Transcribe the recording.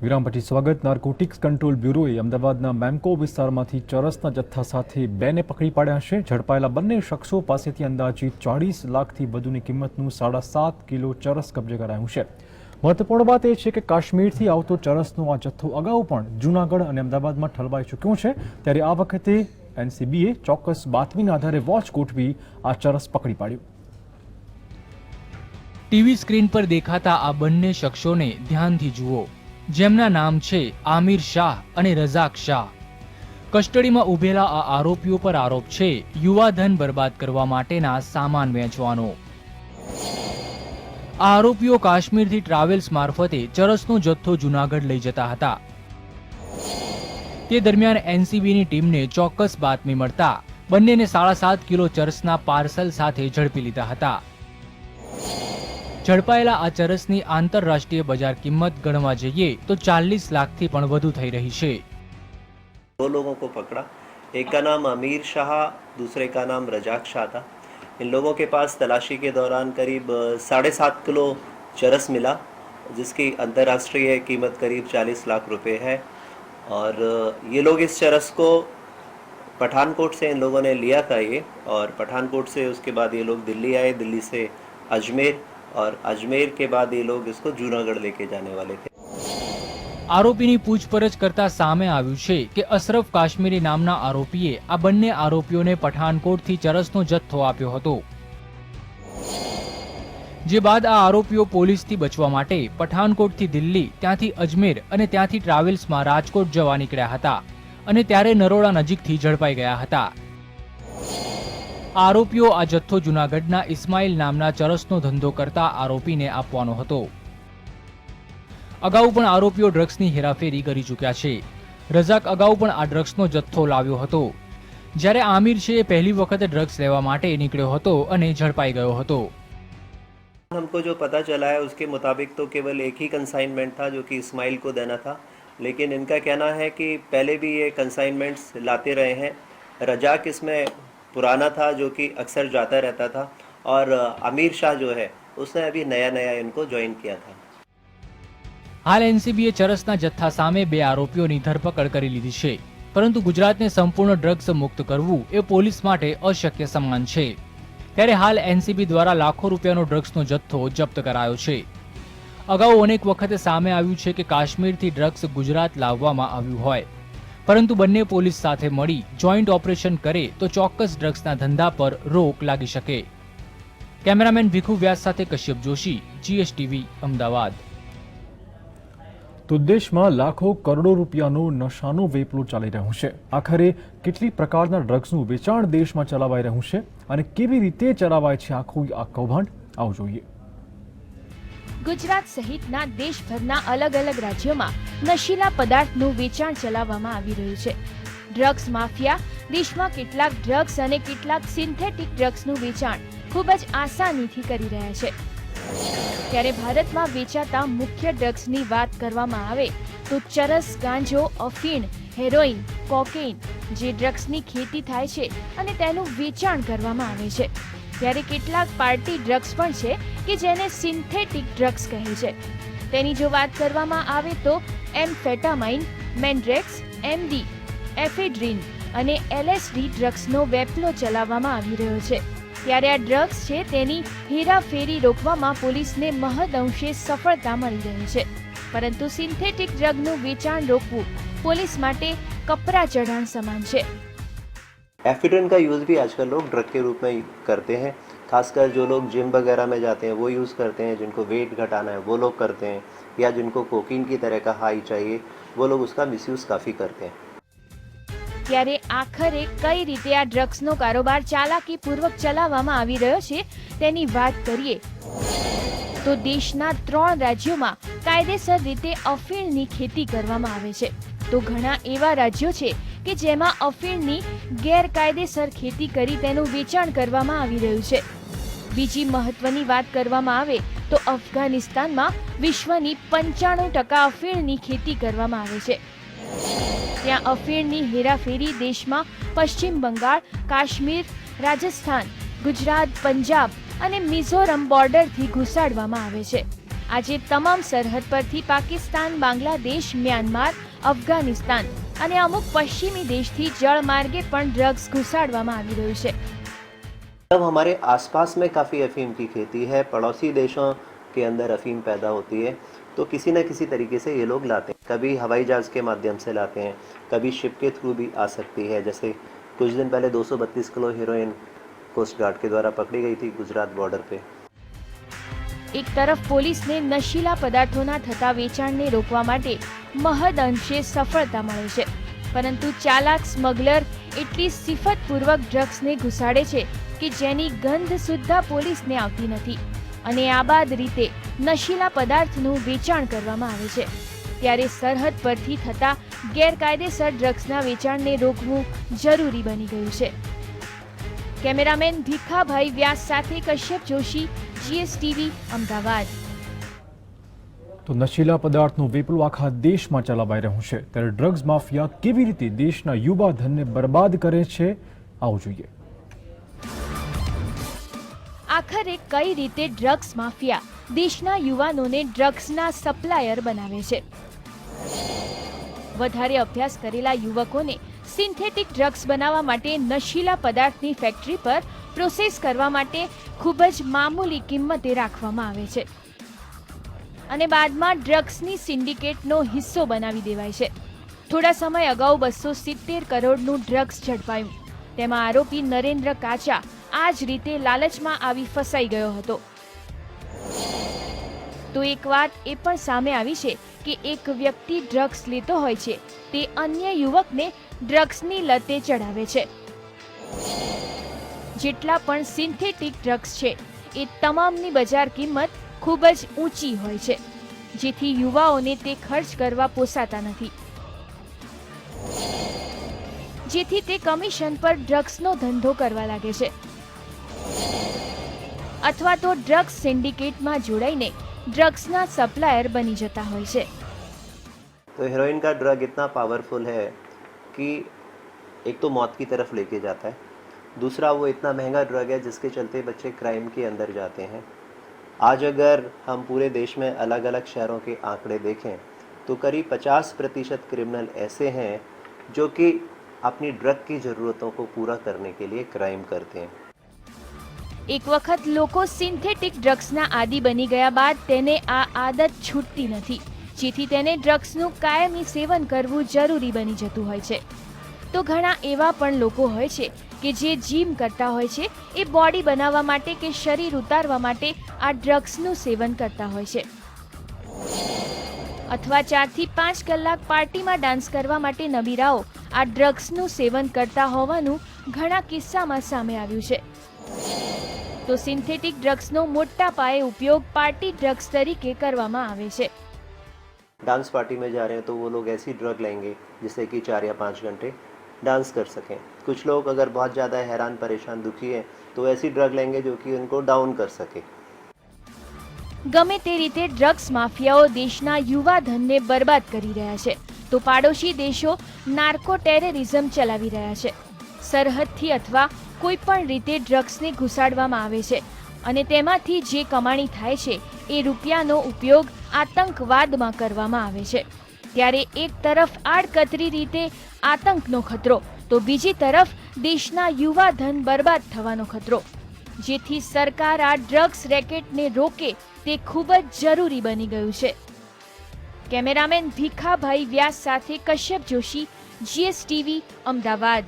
વિરામ પછી સ્વાગત નાર્કોટિક્સ કંટ્રોલ બ્યુરોએ અમદાવાદના મેમકો વિસ્તારમાંથી ચરસના જથ્થા સાથે બેને પકડી પાડ્યા છે. ઝડપાયેલા બંને શખ્સો પાસેથી અંદાજિત ચાળીસ લાખથી વધુની કિંમતનું સાડા સાત કિલો ચરસ કબજે કરાયું છે. મહત્વપૂર્ણ વાત એ છે કે કાશ્મીરથી આવતો ચરસનો આ જથ્થો અગાઉ પણ જૂનાગઢ અને અમદાવાદમાં ઠલવાઈ ચૂક્યો છે. ત્યારે આ વખતે એનસીબીએ ચોક્કસ બાતમીના આધારે વોચ ગોઠવી આ ચરસ પકડી પાડ્યું. ટીવી સ્ક્રીન પર દેખાતા આ બંને શખ્સોને ધ્યાનથી જુઓ. જેમના નામ છે આમિર શાહ અને રઝાક શાહ. કસ્ટડીમાં ઉભેલા આ આરોપીઓ પર આરોપ છે યુવા ધન બરબાદ કરવા માટેના સામાન વેચવાનો. આ આરોપીઓ કાશ્મીરથી ટ્રાવેલ્સ મારફતે ચરસનો જથ્થો જુનાગઢ લઈ જતા હતા. તે દરમિયાન એનસીબીની ટીમને ચોક્કસ બાતમી મળતા બંનેને સાડા સાત કિલો ચરસના પાર્સલ સાથે ઝડપી લીધા હતા. ઝડપાયેલા આ ચરસની આંતરરાષ્ટ્રીય બજાર કિંમત ગણવા જઈએ તો ચાલીસ લાખથી પણ વધુ થઈ રહી છે दो लोगों को पकड़ा एक का नाम अमीर शाह दूसरे का नाम रजाक शाह था इन लोगों के पास तलाशी के दौरान करीब अ, साढ़े सात किलो चरस मिला जिसकी अंतर्राष्ट्रीय कीमत करीब चालीस लाख रुपए है और अ, ये लोग इस चरस को पठानकोट से इन लोगों ने लिया था ये और पठानकोट से उसके बाद ये लोग दिल्ली आए दिल्ली से अजमेर और अजमेर के बाद ये लोग इसको जूनागढ़ लेके जाने वाले थे આરોપીની પૂછપરછ કરતા સામે આવ્યું છે કે અશરફ કાશ્મીરી નામના આરોપીએ આ બંને આરોપીઓને પઠાનકોટથી ચરસનો જથ્થો આપ્યો હતો જે બાદ આ આરોપીઓ પોલીસથી બચવા માટે પઠાનકોટથી દિલ્હી ત્યાંથી અજમેર અને ત્યાંથી ટ્રાવેલ્સમાં રાજકોટ જવા નીકળ્યા હતા અને ત્યારે નરોડા નજીકથી ઝડપાઈ ગયા હતા આરોપીઓ આ જથ્થો જૂનાગઢના ઇસ્માઇલ નામના ચરસનો ધંધો કરતા આરોપીને આપવાનો હતો અગાઉ પણ આરોપીઓ ડ્રગ્સની હેરાફેરી કરી ચૂક્યા છે રઝાક અગાઉ પણ આ ડ્રગ્સનો જથ્થો લાવ્યો હતો જ્યારે આમિર છે એ પહેલી વખત ડ્રગ્સ લેવા માટે નીકળ્યો હતો અને ઝડપાઈ ગયો હતો हमको जो पता चला है उसके मुताबिक तो केवल एक ही कंसाइनमेंट था जो कि इस्माइल को देना था लेकिन इनका कहना है कि पहले भी ये कंसाइनमेंट्स लाते रहे हैं रजाक इसमें पुराना था जो कि अक्सर जाता रहता था और अ, अमीर शाह जो है उसने अभी नया नया इनको ज्वाइन किया था હાલ એનસીબીએ ચરસના જથ્થા સામે બે આરોપીઓની ધરપકડ કરી લીધી છે પરંતુ ગુજરાતને સંપૂર્ણ ડ્રગ્સ મુક્ત કરવું એ પોલીસ માટે અશક્ય સમાન છે ત્યારે હાલ એનસીબી દ્વારા લાખો રૂપિયાનો ડ્રગ્સનો જથ્થો જપ્ત કરાયો છે અગાઉ અનેક વખતે સામે આવ્યું છે કે કાશ્મીરથી ડ્રગ્સ ગુજરાત લાવવામાં આવ્યું હોય પરંતુ બંને પોલીસ સાથે મળી જોઈન્ટ ઓપરેશન કરે તો ચોક્કસ ડ્રગ્સના ધંધા પર રોક લાગી શકે. કેમેરામેન ભીખુ વ્યાસ સાથે કશ્યપ જોશી, જીએસટીવી, અમદાવાદ. તો દેશમાં લાખો કરોડો રૂપિયાનું નશાનું વેપલું ચાલી રહ્યું છે. આખરે કેટલી પ્રકારના ડ્રગ્સનું વેચાણ દેશમાં ચલાવાઈ રહ્યું છે અને કેવી રીતે ચલાવાય છે આખું આ કૌભાંડ? આવું જોઈએ. ગુજરાત સહિતના દેશભરના અલગ અલગ રાજ્યોમાં નશીલા પદાર્થનું વેચાણ ચલાવવામાં આવી રહ્યું છે. ડ્રગ્સ માફિયા, દેશમાં કેટલાક ડ્રગ્સ અને કેટલાક સિન્થેટિક ડ્રગ્સનું વેચાણ ખૂબ જ આસાનીથી કરી રહ્યા છે. ત્યારે ભારતમાં વેચાતા મુખ્ય ડ્રગ્સની વાત કરવામાં આવે તો ચરસ, ગાંજો, અફીણ હેરોઇન કોકેઇન જે ડ્રગ્સની ખેતી થાય છે અને તેનું વેચાણ કરવામાં આવે છે. ત્યારે કેટલાક પાર્ટી ડ્રગ્સ પણ છે કે જેને સિન્થેટિક ડ્રગ્સ કહે છે. તેની જો વાત કરવામાં આવે તો એમ્ફેટામાઇન, મેન્ડ્રેક્સ, એમડી, એફેડ્રીન અને એલએસડી ડ્રગ્સનો વેપલો ચલાવવામાં આવી રહ્યો છે. ત્યારે આ ડ્રગ્સ છે તેની હેરાફેરી રોકવામાં પોલીસને મહદઅંશે સફળતા મળી રહી છે. પરંતુ સિન્થેટિક ડ્રગનું વેચાણ રોકવું પોલીસ માટે કપરા ચઢાણ સમાન છે. एफिड्रिन का यूज़ भी आजकल लोग ड्रग के रूप में करते हैं खासकर जो लोग जिम वगैरह में जाते हैं वो यूज़ करते हैं जिनको वेट घटाना है वो लोग करते हैं या जिनको कोकीन की तरह का हाई चाहिए वो लोग उसका मिसयूज़ काफ़ी करते हैं ત્યારે આખરે કઈ રીતે આ ડ્રગ્સનો કારોબાર ચાલાકીપૂર્વક ચલાવવામાં આવી રહ્યો છે તેની વાત કરીએ તો દેશના ત્રણ રાજ્યોમાં કાયદેસર રીતે અફીણની ખેતી કરવામાં આવે છે તો ઘણા એવા રાજ્યો છે કે જેમાં અફીણની ગેરકાયદેસર ખેતી કરી તેનું વેચાણ કરવામાં આવી રહ્યું છે. બીજી મહત્વની વાત કરવામાં આવે તો અફઘાનિસ્તાનમાં વિશ્વની પંચાણું ટકા અફીણની ખેતી કરવામાં આવે છે. ત્યાં અફીણની હેરાફેરી દેશમાં પશ્ચિમ બંગાળ, કાશ્મીર, રાજસ્થાન, ગુજરાત, પંજાબ અને મિઝોરમ બોર્ડરથી ઘુસાડવામાં આવે છે. આજે તમામ સરહદ પરથી પાકિસ્તાન, બાંગ્લાદેશ, મ્યાનમાર, અફઘાનિસ્તાન અને અમુક પશ્ચિમી દેશથી જળમાર્ગે પણ ડ્રગ્સ ઘુસાડવામાં આવી રહ્યું છે जब हमारे आसपास में काफ़ी अफीम की खेती है पड़ोसी देशों के अंदर अफीम पैदा होती है तो किसी न किसी तरीके से ये लोग लाते हैं कभी हवाई जहाज़ के माध्यम से लाते हैं कभी शिप के थ्रू भी आ सकती है जैसे कुछ दिन पहले 232 किलो हीरोइन कोस्ट गार्ड के द्वारा पकड़ी गई थी गुजरात बॉर्डर पे એક તરફ પોલીસને નશીલા પદાર્થોના થતા વેચાણને રોકવા માટે મહદ અંશે સફળતા મળે છે. પરંતુ ચાલાક સ્મગલર એટલી સિફતપૂર્વક ડ્રગ્સને ઘુસાડે છે કે જેની ગંધ સુદ્ધા પોલીસને આવતી નથી અને આબાદ રીતે નશીલા પદાર્થનું વેચાણ કરવામાં આવે છે. ત્યારે સરહદ પરથી થતા ગેરકાયદેસર ડ્રગ્સના વેચાણને રોકવું જરૂરી બની ગયું છે. કેમેરામેન ભીખાભાઈ વ્યાસ સાથે કશ્યપ જોશી, જીએસટીવી, અમદાવાદ. તો નશીલા પદાર્થનું વેપલું આખા દેશમાં ચલાવાઈ રહ્યું છે. ત્યારે ડ્રગ્સ માફિયા કેવી રીતે દેશના યુવા ધનને બરબાદ કરે છે, આવું જોઈએ. આખરે કઈ રીતે ડ્રગ્સ માફિયા? દેશના યુવાનોને ડ્રગ્સના સપ્લાયર બનાવે છે. વધારે અભ્યાસ કરેલા યુવકોને સિન્થેટિક ડ્રગ્સ બનાવવા માટે નશીલા પદાર્થની ફેક્ટરી પર પ્રોસેસ કરવા માટે ખૂબ જ મામૂલી કિંમતે રાખવામાં આવે છે. અને બાદમાં ડ્રગ્સની સિન્ડિકેટનો હિસ્સો બનાવી દેવાય છે. થોડા સમય અગાઉ બસો સિત્તેર કરોડનું ડ્રગ્સ ઝડપાયું. તેમાં આરોપી નરેન્દ્ર કાચા આ જ રીતે લાલચમાં આવી ફસાઈ ગયો હતો. તો એક વાત એ પણ સામે આવી છે કે એક વ્યક્તિ ડ્રગ્સ લેતો હોય છે, તે અન્ય યુવકને ડ્રગ્સની લતે ચડાવે છે. જેટલા પણ સિન્થેટિક ડ્રગ્સ છે, એ તમામની બજાર કિંમત ખૂબ જ ઊંચી હોય છે જેથી યુવાઓને તે ખર્ચ કરવા પોસાતા નથી જેથી તે કમિશન પર ડ્રગ્સનો ધંધો કરવા લાગે છે અથવા તો ડ્રગ્સ સિન્ડિકેટમાં જોડાઈને ડ્રગ્સના સપ્લાયર બની જતા હોય છે तो हीरोइन का ड्रग इतना पावरफुल है कि एक तो मौत की तरफ लेके जाता है दूसरा वो इतना महंगा ड्रग है जिसके चलते बच्चे क्राइम के अंदर जाते हैं आज अगर हम पूरे देश में अलग अलग शहरों के आंकड़े देखें तो करीब 50 प्रतिशत क्रिमिनल ऐसे हैं जो कि अपनी ड्रग की ज़रूरतों को पूरा करने के लिए क्राइम करते हैं એક વખત લોકો સિન્થેટિક ડ્રગ્સના આદિ બની ગયા બાદ તેને આ આદત છૂટતી નથી જેથી તેને ડ્રગ્સનું કાયમી સેવન કરવું જરૂરી બની જતું હોય છે તો ઘણા એવા પણ લોકો હોય છે કે જે જીમ કરતા હોય છે એ બોડી બનાવવા માટે કે શરીર ઉતારવા માટે આ ડ્રગ્સનું સેવન કરતા હોય છે અથવા ચારથી પાંચ કલાક પાર્ટીમાં ડાન્સ કરવા માટે નબીરાઓ આ ડ્રગ્સનું સેવન કરતા હોવાનું ઘણા કિસ્સામાં સામે આવ્યું છે તો સિન્થેટિક ડ્રગ્સનો મોટા પાયે ઉપયોગ પાર્ટી ડ્રગ્સ તરીકે કરવામાં આવે છે डांस पार्टी में जा रहे हैं तो वो लोग ऐसी ड्रग लेंगे जिससे कि चार या पाँच घंटे डांस कर सकें कुछ लोग अगर बहुत ज़्यादा हैरान परेशान दुखी हैं तो ऐसी ड्रग लेंगे जो कि उनको डाउन कर सके ગમે તે રીતે ડ્રગ્સ માફિયાઓ દેશના યુવા ધનને બરબાદ કરી રહ્યા છે. તો પાડોશી દેશો નાર્કો ટેરરિઝમ ચલાવી રહ્યા છે. સરહદથી અથવા કોઈ પણ રીતે ડ્રગ્સને ઘુસાડવામાં આવે છે. અને તેમાંથી જે કમાણી થાય છે, એ રૂપિયાનો ઉપયોગ આતંકવાદમાં કરવામાં આવે છે. ત્યારે એક તરફ આડકતરી રીતે આતંકનો ખતરો, તો બીજી તરફ દેશના યુવા ધન બરબાદ થવાનો ખતરો. જેથી સરકાર આ ડ્રગ્સ રેકેટને રોકે તે ખૂબ જ જરૂરી બની ગયું છે. કેમેરામેન ભીખાભાઈ વ્યાસ સાથે કશ્યપ જોશી જીએસટીવી અમદાવાદ.